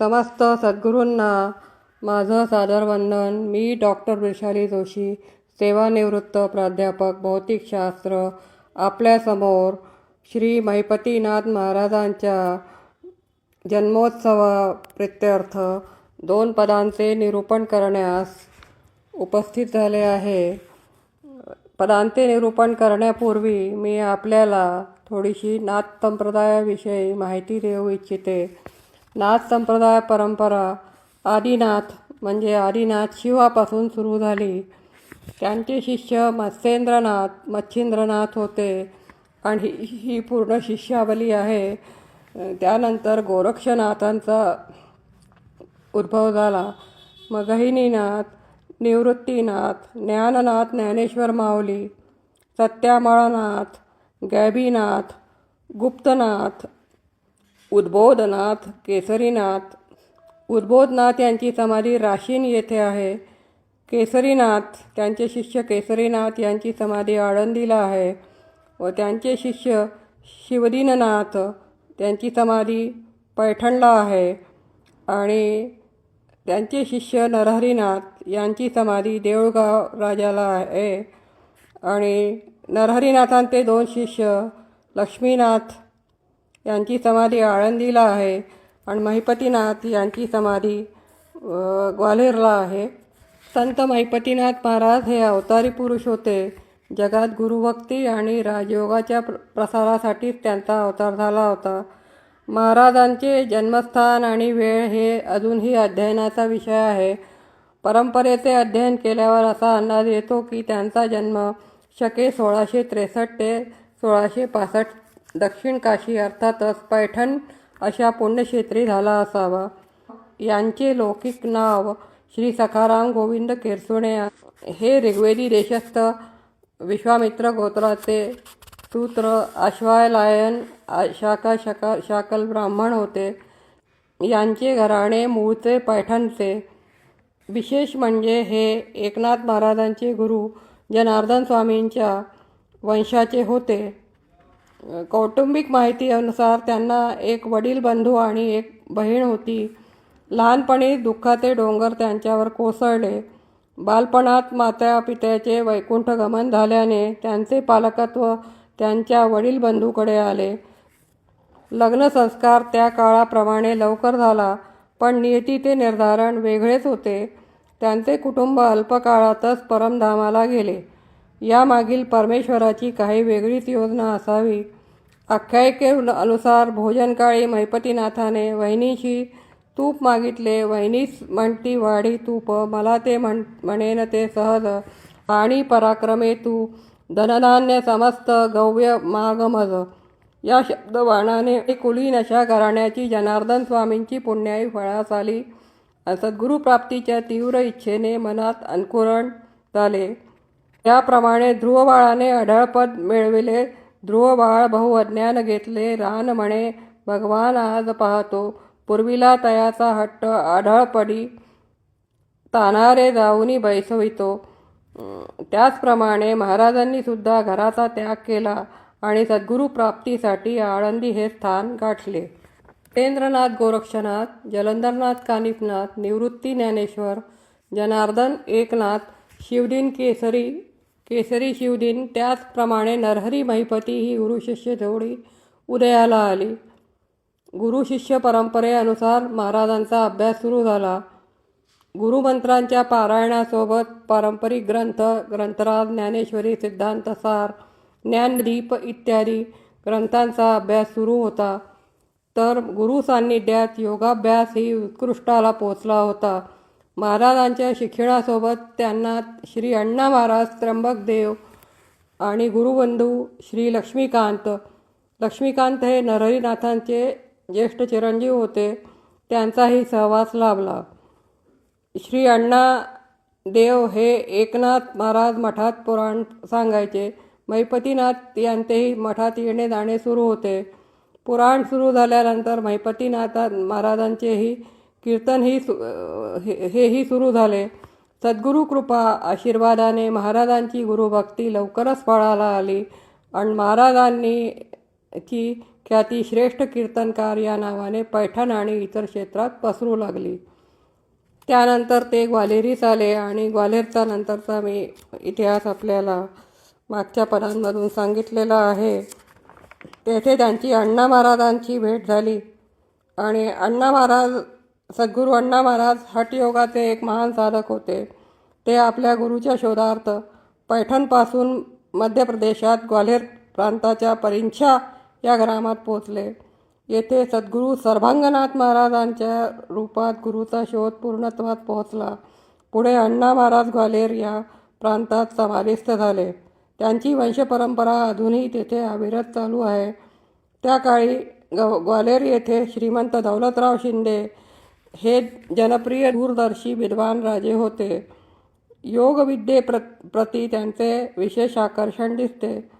समस्त सद्गुरूंना माझं सादर वंदन. मी डॉक्टर वैशाली जोशी सेवानिवृत्त प्राध्यापक भौतिकशास्त्र आपल्यासमोर श्री महिपतीनाथ महाराजांच्या जन्मोत्सवाप्रित्यर्थ दोन पदांचे निरूपण करण्यास उपस्थित झाले आहे. पदांचे निरूपण करण्यापूर्वी मी आपल्याला थोडीशी नाथ संप्रदायाविषयी माहिती देऊ इच्छिते. नाथ संप्रदाय परंपरा आदिनाथ म्हणजे आदिनाथ शिवापासून सुरू झाली. त्यांचे शिष्य मत्स्येंद्रनाथ मच्छिंद्रनाथ होते. आणि ही पूर्ण शिष्यावली आहे. त्यानंतर गोरक्षनाथांचा उद्भव झाला. मग गहिनीनाथ निवृत्तीनाथ ज्ञाननाथ ज्ञानेश्वर माऊली सत्यामळनाथ गॅबीनाथ गुप्तनाथ उद्बोधनाथ केसरीनाथ. उद्बोधनाथ यांची समाधी राशीन येथे आहे. केसरीनाथ त्यांचे शिष्य केसरीनाथ यांची समाधी आळंदीला आहे व त्यांचे शिष्य शिवदीननाथ त्यांची समाधी पैठणला आहे आणि त्यांचे शिष्य नरहरीनाथ यांची समाधी देऊळगाव राजाला आहे. आणि नरहरीनाथांचे दोन शिष्य लक्ष्मीनाथ यांची समाधी आळंदीला आहे आणि महिपतीनाथ यांची समाधी ग्वाल्हेरला आहे. संत महिपतीनाथ महाराज हे अवतारी पुरुष होते. जगात गुरुभक्ती आणि राजयोगाच्या प्र प्रसारासाठीच त्यांचा अवतार झाला होता. महाराजांचे जन्मस्थान आणि वेळ हे अजूनही अध्ययनाचा विषय आहे. परंपरेचे अध्ययन केल्यावर असा अंदाज येतो की त्यांचा जन्म शके सोळाशे त्रेसष्ट ते सोळाशे पासष्ट दक्षिण काशी अर्थातच पैठण अशा पुण्यक्षेत्री झाला असावा. यांचे लौकिक नाव श्री सखाराम गोविंद केरसुणे हे ऋग्वेदी देशस्थ विश्वामित्र गोत्राचे सूत्र आश्वायलायन शाखा शका शाकल ब्राह्मण होते. यांचे घराणे मूळचे पैठणचे. विशेष म्हणजे हे एकनाथ महाराजांचे गुरु जनार्दन स्वामींच्या वंशाचे होते. कौटुंबिक माहितीनुसार त्यांना एक वडील बंधू आणि एक बहीण होती. लहानपणी दुःखाचे डोंगर त्यांच्यावर कोसळले. बालपणात माता पित्याचे वैकुंठ गमन झाल्याने त्यांचे पालकत्व त्यांच्या वडील बंधूकडे आले. लग्नसंस्कार त्या काळाप्रमाणे लवकर झाला पण नियतीचे निर्धारण वेगळेच होते. त्यांचे कुटुंब अल्पकाळातच परमधामाला गेले. यामागील परमेश्वराची काही वेगळीच योजना असावी. आख्यायिके अनुसार भोजनकाळी महिपतीनाथाने वहिनीशी तूप मागितले. वहिनीच म्हणती वाढी तूप मला ते म्हण म्हणेन ते सहज. आणि पराक्रमे तू धनधान्य समस्त गव्य मागमज या शब्दबाणाने कुलीन अशा घराण्याची जनार्दन स्वामींची पुण्याई फळास आली. सद्गुरुप्राप्तीच्या तीव्र इच्छेने मनात अंकुरण झाले. त्याप्रमाणे ध्रुवबाळाने अढळपद मिळविले. ध्रुवबाळ बहु अज्ञान घेतले. रान म्हणे भगवान आज पाहतो. पूर्वीला तयाचा हट्ट आढळपडी तानारे जाऊनी बैसवितो. त्याचप्रमाणे महाराजांनी सुद्धा घराचा त्याग केला आणि सद्गुरू प्राप्तीसाठी आळंदी हे स्थान गाठले. टेंद्रनाथ गोरक्षनाथ जलंधरनाथ कानिफनाथ निवृत्ती ज्ञानेश्वर जनार्दन एकनाथ शिवदीन केसरी केसरी शिवदिन त्याचप्रमाणे नरहरी महिपती ही गुरुशिष्य जोडी उदयाला आली. गुरुशिष्य परंपरेनुसार महाराजांचा अभ्यास सुरू झाला. गुरुमंत्रांच्या पारायणासोबत पारंपरिक ग्रंथ ग्रंथराज ज्ञानेश्वरी सिद्धांतसार ज्ञानदीप इत्यादी ग्रंथांचा अभ्यास सुरू होता. तर गुरु सान्निध्यात योगाभ्यास ही उत्कृष्टाला पोचला होता. महाराजांच्या शिक्षणासोबत त्यांना श्री अण्णा महाराज त्र्यंबकदेव आणि गुरुबंधू श्री लक्ष्मीकांत. लक्ष्मीकांत हे नरहरीनाथांचे ज्येष्ठ चिरंजीव होते. त्यांचाही सहवास लाभला. श्री अण्णा देव हे एकनाथ महाराज मठात पुराण सांगायचे. महिपतीनाथ यांचेही मठात येणे जाणे सुरू होते. पुराण सुरू झाल्यानंतर महिपतीनाथ महाराजांचेही कीर्तनही सु हे हेही सुरू झाले. सद्गुरू कृपा आशीर्वादाने महाराजांची गुरुभक्ती लवकरच फळाला आली. आणि महाराजांनी ची ख्याती श्रेष्ठ कीर्तनकार या नावाने पैठण आणि इतर क्षेत्रात पसरू लागली. त्यानंतर ते ग्वालेरीस आले आणि ग्वालेरचा नंतरचा मी इतिहास आपल्याला मागच्या पदांमधून सांगितलेला आहे. तेथे त्यांची अण्णा महाराजांची भेट झाली आणि अण्णा महाराज सद्गुरू अण्णा महाराज हटयोगाचे एक महान साधक होते. ते आपल्या गुरुच्या शोधार्थ पैठणपासून मध्य प्रदेशात ग्वाल्हेर प्रांताच्या परिंछा या ग्रामात पोचले येथे सद्गुरू सर्वांगनाथ महाराजांच्या रूपात गुरुचा शोध पूर्णत्वात पोहोचला. पुढे अण्णा महाराज ग्वाल्हेर या प्रांतात समाविष्ट झाले. त्यांची वंशपरंपरा अजूनही तेथे अविरत चालू आहे. त्या काळी ग ग्वाल्हेर येथे श्रीमंत दौलतराव शिंदे हे जनप्रिय दूरदर्शी विद्वान राजे होते. योगविद्ये प्र प्रती त्यांचे विशेष आकर्षण दिसते.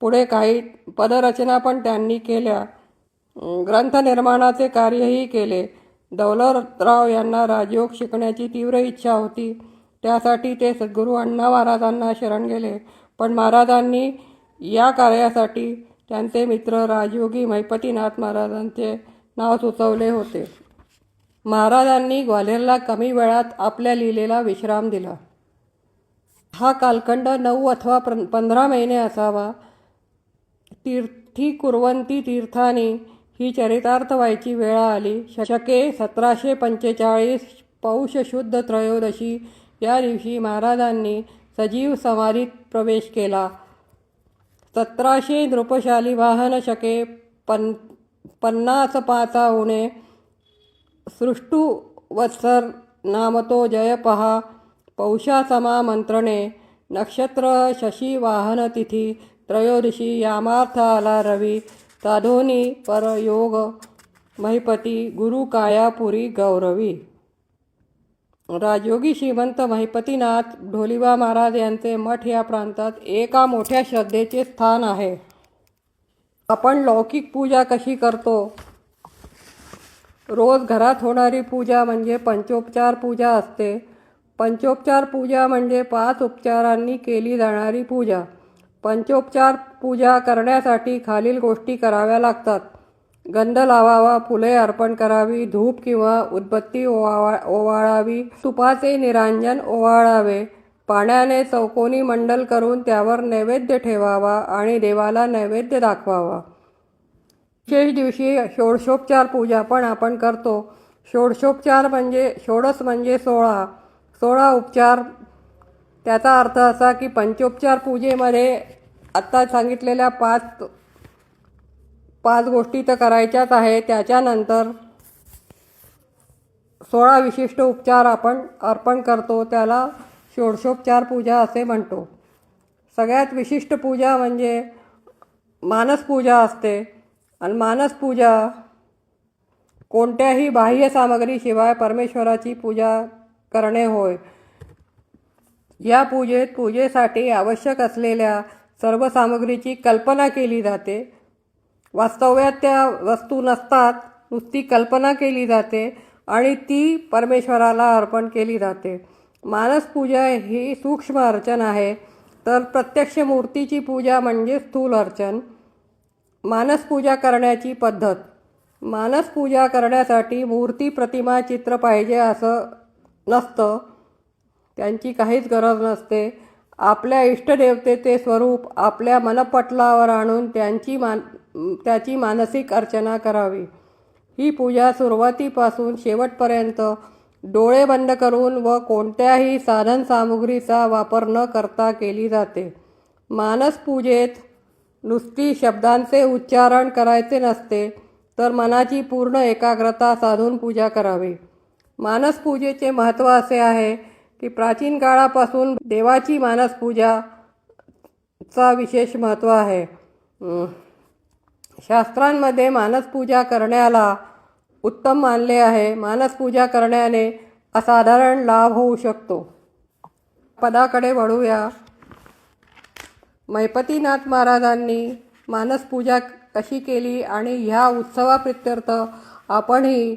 पुढे काही पदरचना पण त्यांनी केल्या. ग्रंथ निर्माणाचे कार्यही केले. दौलतराव यांना राजयोग शिकण्याची तीव्र इच्छा होती. त्यासाठी ते सद्गुरू अण्णा महाराजांना शरण गेले. पण महाराजांनी या कार्यासाठी त्यांचे मित्र राजयोगी महिपतीनाथ महाराजांचे नाव सुचवले होते. महाराजांनी ग्वाल्हेरला कमी वेळात आपल्या लीलेला विश्राम दिला. हा कालखंड नऊ अथवा पं पंधरा महिने असावा. तीर्थी कुरवंती तीर्थानी ही चरितार्थ व्हायची वेळ आली. शके सतराशे पंचेचाळीस पौष शुद्ध त्रयोदशी या दिवशी महाराजांनी सजीव समाधीत प्रवेश केला. सतराशे नृपशाली वाहन शके पन पन्नास पाचा उणे सृष्टू वत्सर नामतो जय पहा पौषा समा मंत्रणे नक्षत्र शशी वाहन तिथी त्रयोदशी यामार्थ आला रवी साधोनी परयोग महिपती गुरु कायापुरी गौरवी। राजयोगी श्रीमंत महिपतीनाथ ढोलिबा महाराज यांचे मठ या प्रांतात एका मोठ्या श्रद्धेचे स्थान आहे. आपण लौकिक पूजा कशी करतो? रोज घरात होणारी पूजा म्हणजे पंचोपचार पूजा असते. पंचोपचार पूजा म्हणजे पाच उपचारांनी केली जाणारी पूजा. पंचोपचार पूजा करण्यासाठी खालील गोष्टी कराव्या लागतात. गंध लावावा फुले अर्पण करावी धूप किंवा उदबत्ती ओवाळा ओवाळावी तुपाचे निरांजन ओवाळावे पाण्याने चौकोनी मंडल करून त्यावर नैवेद्य ठेवावा आणि देवाला नैवेद्य दाखवावा. विशेष दिवशी षोडशोपचार पूजा पण आपण करतो. षोडशोपचार म्हणजे षोडस म्हणजे सोळा. सोळा उपचार त्याचा अर्थ असा की पंचोपचार पूजेमध्ये आत्ता सांगितलेल्या पाच पाच गोष्टी तर करायच्याच आहे त्याच्यानंतर सोळा विशिष्ट उपचार आपण अर्पण करतो. त्याला षोडशोपचार पूजा असे म्हणतो. सगळ्यात विशिष्ट पूजा म्हणजे मानसपूजा असते. आणि मानसपूजा कोणत्याही बाह्य सामग्रीशिवाय परमेश्वराची पूजा करणे होय. या पूजेत पूजेसाठी आवश्यक असलेल्या सर्व सामग्रीची कल्पना केली जाते. वास्तव्यात त्या वस्तू नसतात नुसती कल्पना केली जाते आणि ती परमेश्वराला अर्पण केली जाते. मानसपूजा ही सूक्ष्म अर्चन आहे. तर प्रत्यक्ष मूर्तीची पूजा म्हणजे स्थूल अर्चन. मानसपूजा करण्याची पद्धत. मानसपूजा करण्यासाठी मूर्ती प्रतिमा चित्र पाहिजे असं नसतं. त्यांची काहीच गरज नसते. आपल्या इष्टदेवतेचे स्वरूप आपल्या मनपटलावर आणून त्यांची मान त्याची मानसिक अर्चना करावी. ही पूजा सुरुवातीपासून शेवटपर्यंत डोळे बंद करून व कोणत्याही साधनसामुग्रीचा वापर न करता केली जाते. मानसपूजेत नुसती शब्दांचे उच्चारण करायचे नसते तर मनाची पूर्ण एकाग्रता साधून पूजा करावी. मानसपूजेचे महत्त्व असे आहे की प्राचीन काळापासून देवाची मानसपूजा चा विशेष महत्त्व आहे. शास्त्रांमध्ये मानसपूजा करण्याला उत्तम मानले आहे. मानसपूजा करण्याने असाधारण लाभ होऊ शकतो. पदाकडे वळूया. मैपतीनाथ महाराजांनी मानसपूजा कशी केली आणि ह्या उत्सवाप्रित्यर्थ आपणही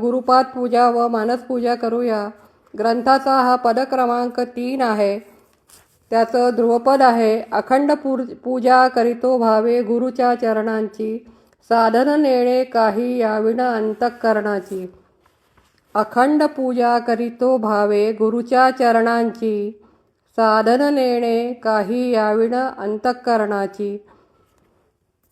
गुरुपाद पूजा व मानसपूजा करूया. ग्रंथाचा हा पदक्रमांक तीन आहे. त्याचं ध्रुवपद आहे अखंड पूर पूजा करीतो भावे गुरुच्या चरणांची साधन नेणे काही याविण अंतःकरणाची. अखंड पूजा करीतो भावे गुरुच्या चरणांची साधन नेणे काही याविण अंतःकरणाची.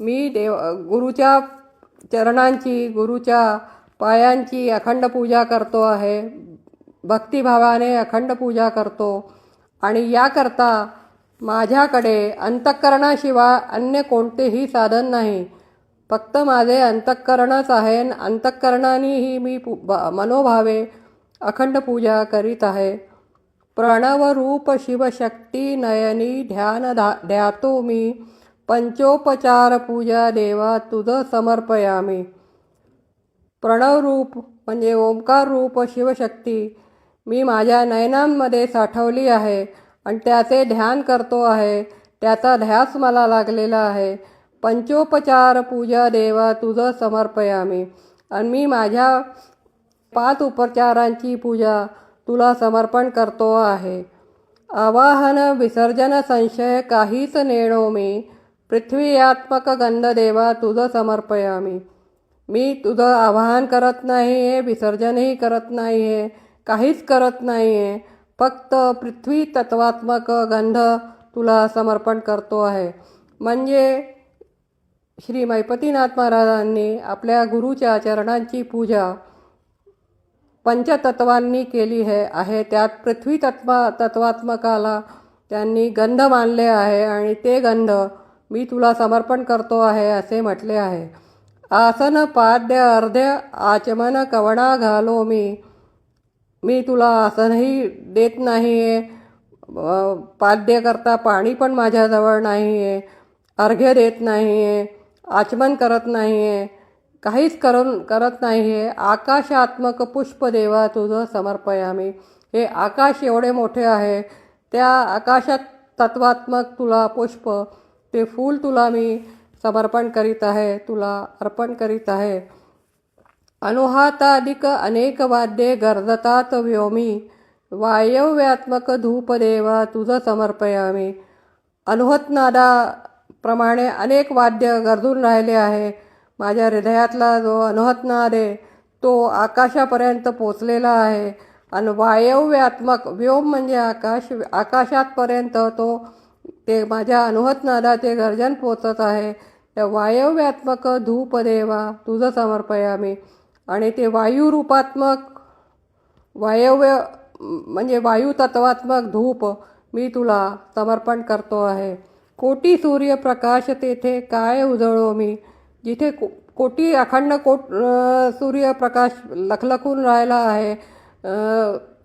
मी देव गुरुच्या चरणांची गुरुच्या पायांची अखंड पूजा करतो आहे. भक्तिभावाने अखंड पूजा करतो. आणि याकरता माझ्याकडे अंतःकरणाशिवाय अन्य कोणतेही साधन नाही. फक्त माझे अंतःकरणच आहे. आणि अंतःकरणानेही मी पू ब- मनोभावे अखंड पूजा करीत आहे. प्रणव रूप शिवशक्ती नयनी ध्यान धा ध्यातो मी पंचोपचार पूजा देवा तुझं समर्पयामी. प्रणवरूप म्हणजे ओंकार रूप शिवशक्ती मी माझ्या नयनांमध्ये साठवली आहे आणि त्याचे ध्यान करतो आहे. त्याचा ध्यास मला लागलेला आहे. पंचोपचार पूजा देवा तुझं समर्पयामी. आणि मी माझ्या पाच उपचारांची पूजा तुला समर्पण करतो आहे. आवाहन विसर्जन संशय काहीच नेणो मी. पृथ्वीयात्मक गंध देवा तुझं समर्पयामी. मी तुझं आवाहन करत नाही आहे विसर्जनही करत नाही आहे काहीच करत नाही आहे फक्त पृथ्वी तत्वात्मक गंध तुला समर्पण करतो आहे. म्हणजे श्री मैपतीनाथ महाराजांनी आपल्या गुरुच्या चरणांची पूजा पंचतत्वांनी केली हे आहे. त्यात पृथ्वी तत्व तत्वात्मकाला त्यांनी गंध मानले आहे आणि ते गंध मी तुला समर्पण करतो आहे असे म्हटले आहे. आसन पाद्य अर्ध्य आचमन कवणा घालो मी. मी तुला आसनही देत नाही आहे पाद्य करता पाणी पण माझ्याजवळ नाही आहे अर्घ्य देत नाही आहे आचमन करत नाही आहे काहीच करून करत नाही. आहे आकाशात्मक पुष्प देवा तुझं समर्पयामी. हे आकाश एवढे मोठे आहे. त्या आकाशात तत्वात्मक तुला पुष्प ते फूल तुला मी समर्पण करीत आहे तुला अर्पण करीत आहे. अनुहाताधिक अनेक वाद्ये गर्जतात व्योमी. वायव्यात्मक धूपदेवा तुझं समर्पयामी. अनुहतनादाप्रमाणे अनेक वाद्य गरजून राहिले आहे. माझ्या हृदयातला जो अनहतनार आहे तो आकाशापर्यंत पोचलेला आहे. आणि वायव्यात्मक व्योम म्हणजे आकाश आकाशातपर्यंत तो ते माझ्या अनुहतनादाचे गर्जन पोचत आहे. त्या वायव्यात्मक धूप देवा तुझं समर्पया मी. आणि ते वायुरूपात्मक वायव्य म्हणजे वायुतत्वात्मक धूप मी तुला समर्पण करतो आहे. कोटी सूर्यप्रकाश तेथे काय उजळो मी? जिथे को कोटी अखंड कोट सूर्यप्रकाश लखलखून राहिला आहे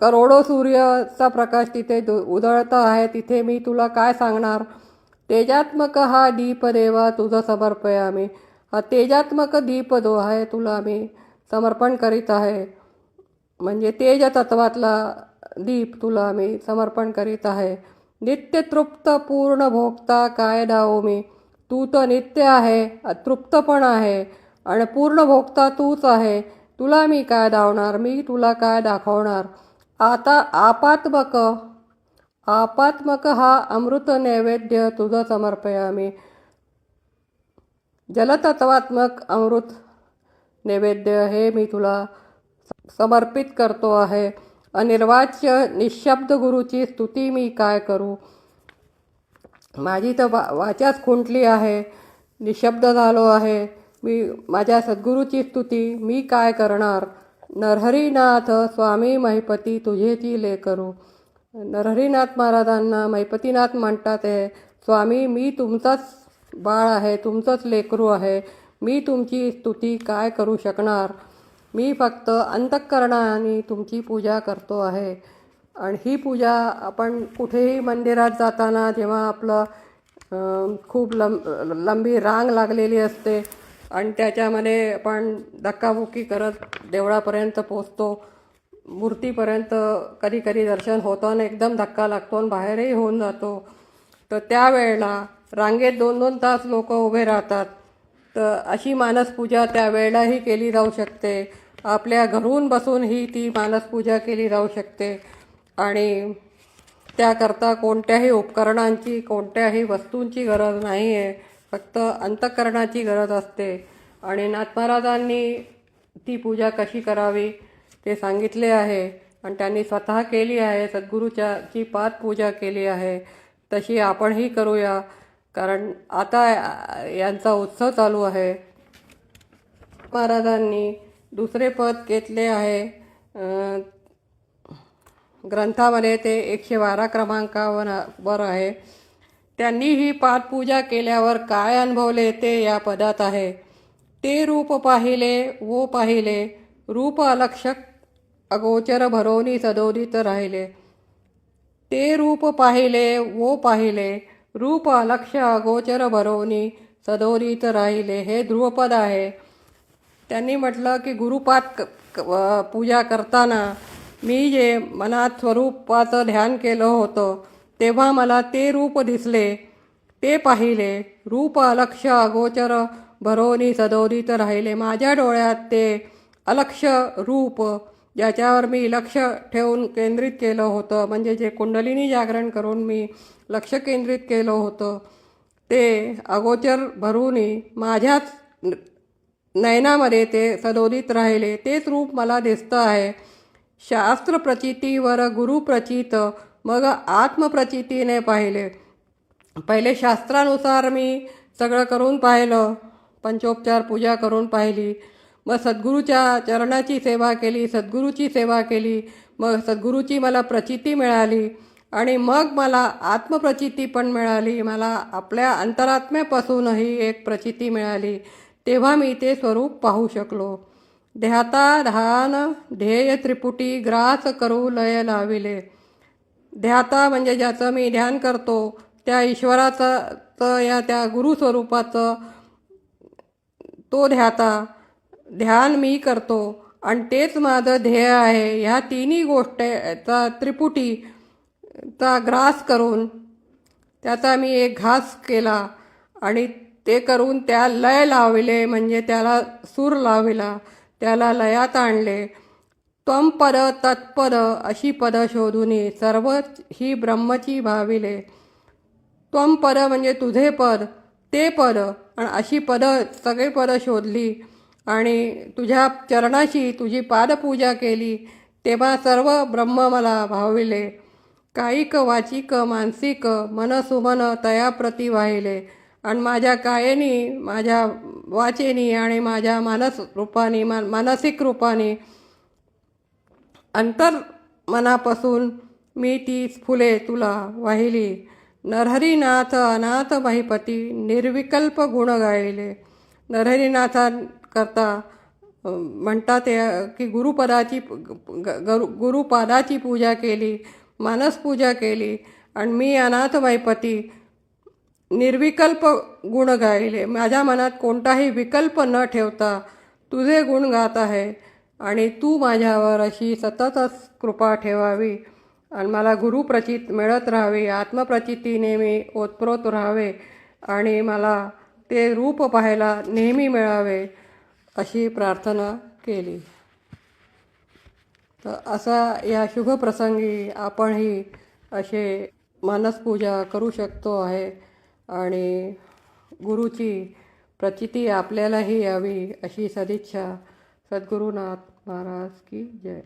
करोडो सूर्याचा प्रकाश तिथे दु- आहे तिथे मी तुला काय सांगणार? तेजात्मक हा दीप देवा तुझं समर्पयामी. हा तेजात्मक दीप जो आहे तुला मी समर्पण करीत आहे. म्हणजे तेज तत्वातला दीप तुला मी समर्पण करीत आहे. नित्य तृप्त पूर्ण भोगता काय डावो मी? तू तर नित्य आहे अतृप्त पण आहे आणि पूर्ण भोगता तूच आहे. तुला मी काय दावणार? मी तुला काय दाखवणार? आता आपात्मक आपात्मक हा अमृत नैवेद्य तुझं समर्पयामी जलतत्वात्मक अमृत नैवेद्य हे मी तुला समर्पित करतो आहे. अनिर्वाच्य निशब्द गुरुची स्तुती मी काय करू? माझी तर वा वाचाच खुंटली आहे निशब्द झालो आहे. मी माझ्या सद्गुरूची स्तुती मी काय करणार? नरहरीनाथ स्वामी महिपती तुझेची ले करू नरहरीनाथ महाराजांना महिपतीनाथ म्हणतात आहे स्वामी मी तुमचाच बाळ आहे तुमचंच लेकरू आहे. मी तुमची स्तुती काय करू शकणार? मी फक्त अंतःकरणाने तुमची पूजा करतो आहे. आणि ही पूजा आपण कुठेही मंदिरात जाताना जेव्हा आपलं खूप लंब लंबी रांग लागलेली असते आणि त्याच्यामध्ये आपण धक्काबुक्की करत देवळापर्यंत पोचतो मूर्तीपर्यंत कधी कधी दर्शन होतं एकदम धक्का लागतो आणि बाहेरही होऊन जातो. तर त्यावेळेला रांगेत दोन दोन तास लोक उभे राहतात. तर अशी मानसपूजा त्यावेळेलाही केली जाऊ शकते. आपल्या घरून बसून ही ती मानसपूजा केली जाऊ शकते. आणि त्याकरता कोणत्याही उपकरणांची कोणत्याही वस्तूंची गरज नाही आहे फक्त अंतःकरणाची गरज असते. आणि नाथ महाराजांनी ती पूजा कशी करावी ते सांगितले आहे. आणि त्यांनी स्वतः केली आहे सद्गुरूच्या ची पाच पूजा केली आहे. तशी आपणही करूया. कारण आता यांचा उत्सव चालू आहे. महाराजांनी दुसरे पद घेतले आहे. ग्रंथामध्ये ते एकशे बारा क्रमांकावर वर आहे. त्यांनी ही पादपूजा केल्यावर काय अनुभवले ते या पदात आहे. ते रूप पाहिले वो पाहिले रूप अलक्षक अगोचर भरवणी सदोदित राहिले. ते रूप पाहिले वो पाहिले रूप अलक्ष अगोचर भरवणी सदोदित राहिले. हे ध्रुवपद आहे. त्यांनी म्हटलं की गुरुपात क- पूजा करताना मी जे मनात स्वरूपाचं ध्यान केलं होतं तेव्हा मला ते रूप दिसले. ते पाहिले रूप अलक्ष अगोचर भरोनी सदोदित राहिले. माझ्या डोळ्यात ते अलक्ष रूप ज्याच्यावर मी लक्ष ठेवून केंद्रित केलं होतं म्हणजे जे कुंडलिनी जागरण करून मी लक्ष केंद्रित केलं होतं ते अगोचर भरूनी माझ्याच नयनामध्ये ते सदोदित राहिले. तेच रूप मला दिसतं आहे. शास्त्र प्रचितीवर गुरुप्रचित मग आत्मप्रचितीने पाहिले. पहिले शास्त्रानुसार मी सगळं करून पाहिलं पंचोपचार पूजा करून पाहिली. मग सद्गुरूच्या चरणाची सेवा केली सद्गुरूची सेवा केली मग सद्गुरूची मला प्रचिती मिळाली आणि मग मला आत्मप्रचिती पण मिळाली. मला आपल्या अंतरात्म्यापासूनही एक प्रचिती मिळाली. तेव्हा मी ते स्वरूप पाहू शकलो. ध्याता ध्यान ध्येय त्रिपुटी ग्रास करू लय लाविले. ध्याता म्हणजे ज्याचं मी ध्यान करतो त्या ईश्वराचं या त्या गुरुस्वरूपाचं तो ध्याता ध्यान मी करतो आणि तेच माझं ध्येय आहे. ह्या तिन्ही गोष्टीचा त्रिपुटीचा ग्रास करून त्याचा मी एक घास केला आणि ते करून त्या लय लाविले म्हणजे त्याला सूर लाविला. त्याला लयात आणले. त्वम पर तत्पर अशी पद शोधुनी सर्व ही ब्रह्मची भाविले. त्वम पर म्हणजे तुझे पद ते पद. आणि अशी पद सगळे पद शोधली. आणि तुझ्या चरणाशी तुझी पादपूजा केली. तेव्हा सर्व ब्रह्म मला भाविले. कायिक वाचिक मानसिक मनसुमन तयाप्रती वाहिले. आणि माझ्या कायेनी माझ्या वाचेनी आणि माझ्या मानस रूपाने मा मानसिक रूपाने अंतर मनापासून मी ती फुले तुला वाहिली. नरहरीनाथ अनाथ महिपती निर्विकल्प गुण गायले. नरहरीनाथा करता म्हणतात ते की गुरुपदाची ग- गरु गुरुपादाची पूजा केली मानसपूजा केली. आणि मी अनाथ महिपती निर्विकल्प गुण गायले. माझ्या मनात कोणताही विकल्प न ठेवता तुझे गुण गात आहे आणि तू माझ्यावर अशी सततच कृपा ठेवावी आणि मला गुरुप्रचित मिळत राहावी. आत्मप्रचिती नेहमी ओतप्रोत राहावे आणि मला ते रूप पाहायला नेहमी मिळावे अशी प्रार्थना केली. तर असा या शुभप्रसंगी आपणही असे मानसपूजा करू शकतो आहे. आणि गुरुची प्रचिती आपल्यालाही यावी अशी सदिच्छा सद्गुरुनाथ महाराज की जय.